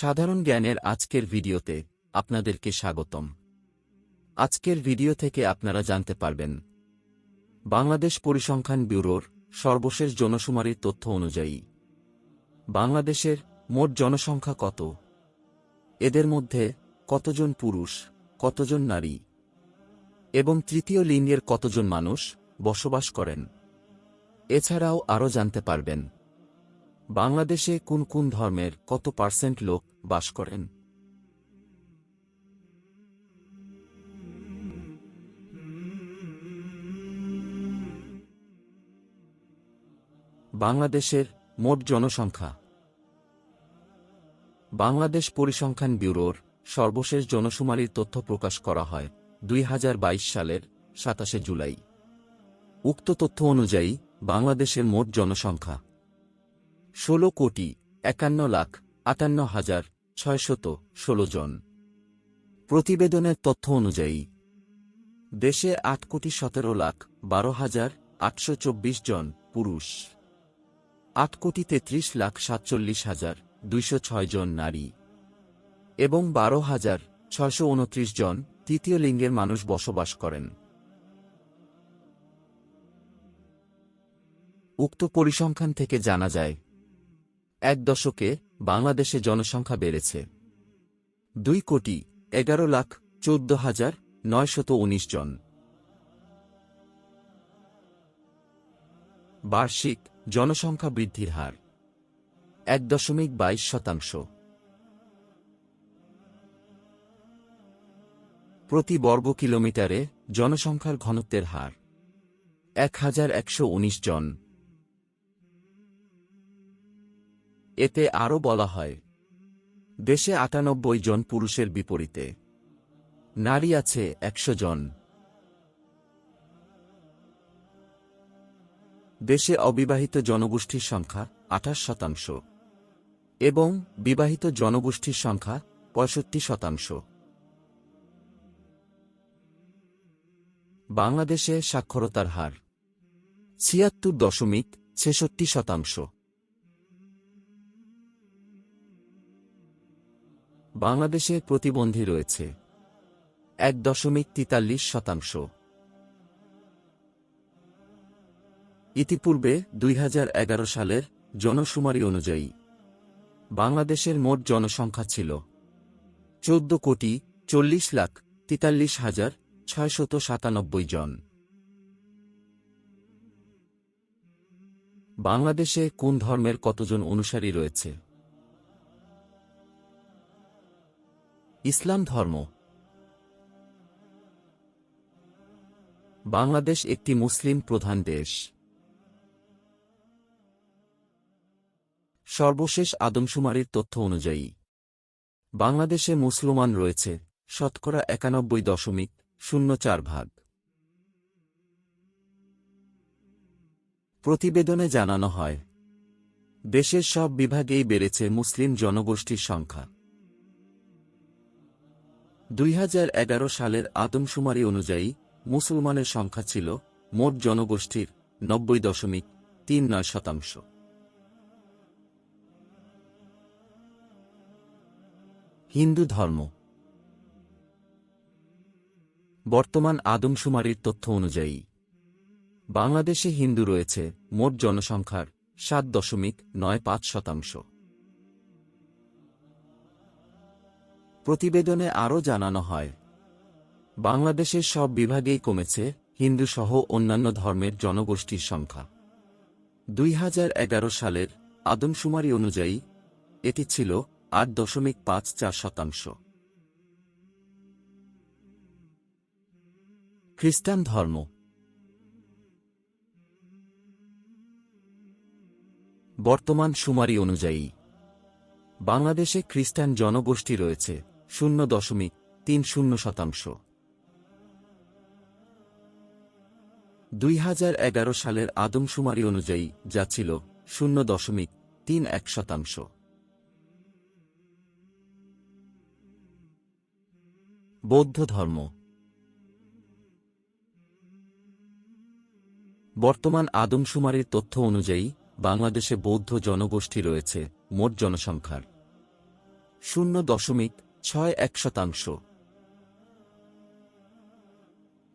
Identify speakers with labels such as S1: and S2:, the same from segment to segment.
S1: সাধারণ জ্ঞানের আজকের ভিডিওতে আপনাদেরকে স্বাগতম। আজকের ভিডিও থেকে আপনারা জানতে পারবেন, বাংলাদেশ পরিসংখ্যান ব্যুরোর সর্বশেষ জনশুমারির তথ্য অনুযায়ী বাংলাদেশের মোট জনসংখ্যা কত? এদের মধ্যে কতজন পুরুষ, কতজন নারী এবং তৃতীয় লিঙ্গের কতজন মানুষ বসবাস করেন? এছাড়াও আরও জানতে পারবেন বাংলাদেশে কোন কোন ধর্মের কত পার্সেন্ট লোক বাস করেন? বাংলাদেশের মোট জনসংখ্যা। বাংলাদেশ পরিসংখ্যান ব্যুরোর সর্বশেষ জনশুমারির তথ্য প্রকাশ করা হয় দুই হাজার বাইশ সালের সাতাশে জুলাই। উক্ত তথ্য অনুযায়ী বাংলাদেশের মোট জনসংখ্যা ষোলো কোটি, একান্ন লাখ, আটান্ন হাজার, ছয়শত ষোলো জন। প্রতিবেদনের তথ্য অনুযায়ী, দেশে আট কোটি সতেরো লাখ, বারো হাজার, আটশো চব্বিশ জন পুরুষ। আট কোটি তেত্রিশ লাখ, সাতচল্লিশ হাজার, দুইশো ছয় জন নারী। এবং বারো হাজার, ছয়শো উনত্রিশ জন তৃতীয় লিঙ্গের মানুষ বসবাস করেন। উক্ত পরিসংখ্যান থেকে জানা যায় এক দশকে বাংলাদেশে জনসংখ্যা বেড়েছে। দুই কোটি এগারো লাখ চোদ্দ হাজার নয়শত উনিশ জন। বার্ষিক জনসংখ্যা বৃদ্ধির হার এক দশমিক বাইশ শতাংশ। প্রতি বর্গ কিলোমিটারে জনসংখ্যার ঘনত্বের হার এক হাজার একশো উনিশ জন। এতে আরও বলা হয়, দেশে আটানব্বই জন পুরুষের বিপরীতে। নারী আছে একশো জন। দেশে অবিবাহিত জনগোষ্ঠীর সংখ্যা আঠাশ শতাংশ এবং বিবাহিত জনগোষ্ঠীর সংখ্যা পঁয়ষট্টি শতাংশ। বাংলাদেশে সাক্ষরতার হার ছিয়াত্তর দশমিক ছেষট্টি শতাংশ। বাংলাদেশে প্রতিবন্ধী রয়েছে। এক দশমিক তিতাল্লিশ শতাংশ। ইতিপূর্বে দুই হাজার এগারো সালের জনশুমারি অনুযায়ী বাংলাদেশের মোট জনসংখ্যা ছিল চোদ্দ কোটি চল্লিশ লাখ তিতাল্লিশ হাজার ছয়শত সাতানব্বই জন। বাংলাদেশে কোন ধর্মের কতজন অনুসারী রয়েছে? ইসলাম ধর্ম। বাংলাদেশ একটি মুসলিম প্রধান দেশ। সর্বশেষ আদমশুমারির তথ্য অনুযায়ী, বাংলাদেশে মুসলমান রয়েছে শতকরা একানব্বই দশমিক শূন্য চার ভাগ। প্রতিবেদনে জানানো হয়, দেশের সব বিভাগেই বেড়েছে মুসলিম জনগোষ্ঠীর সংখ্যা। দুই হাজার এগারো সালের আদমশুমারি অনুযায়ী মুসলমানের সংখ্যা ছিল মোট জনগোষ্ঠীর নব্বই দশমিক তিন নয় শতাংশ। হিন্দু ধর্ম। বর্তমান আদমশুমারির তথ্য অনুযায়ী বাংলাদেশে হিন্দু রয়েছে মোট জনসংখ্যার সাত দশমিক নয় পাঁচ শতাংশ। প্রতিবেদনে আরও জানানো হয়। বাংলাদেশের সব বিভাগেই কমেছে হিন্দু সহ অন্যান্য ধর্মের জনগোষ্ঠীর সংখ্যা। দুই হাজার এগারো সালের আদমশুমারি অনুযায়ী এটি ছিল আট দশমিক পাঁচ চার শতাংশ। খ্রিস্টান ধর্ম। বর্তমান শুমারি অনুযায়ী বাংলাদেশে খ্রিস্টান জনগোষ্ঠী রয়েছে শূন্য দশমিক তিন শূন্য শতাংশ। দুই হাজার এগারো সালের আদমশুমারি অনুযায়ী যা ছিল শূন্য দশমিক তিন এক শতাংশ। বৌদ্ধ ধর্ম। বর্তমান আদমশুমারির তথ্য অনুযায়ী বাংলাদেশে বৌদ্ধ জনগোষ্ঠী রয়েছে, মোট জনসংখ্যার। শূন্য দশমিক ছয় এক শতাংশ।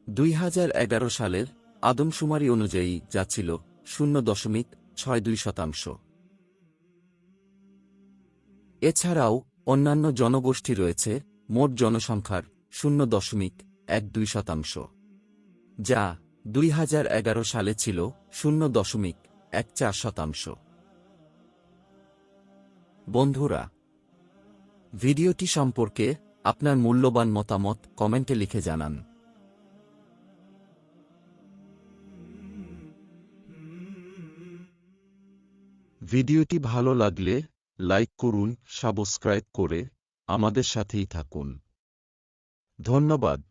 S1: দুই হাজার এগারো সালের আদমশুমারি অনুযায়ী যা ছিল শূন্য দশমিক ছয় দুই শতাংশ। এছাড়াও অন্যান্য জনগোষ্ঠী রয়েছে, মোট জনসংখ্যার শূন্য দশমিক এক দুই শতাংশ, যা দুই হাজার এগারো সালে ছিল শূন্য দশমিক এক চার শতাংশ। বন্ধুরা ভিডিওটি সম্পর্কে আপনার মূল্যবান মতামত কমেন্টে লিখে জানান। ভিডিওটি ভালো লাগলে লাইক করুন, সাবস্ক্রাইব করে আমাদের সাথেই থাকুন। ধন্যবাদ।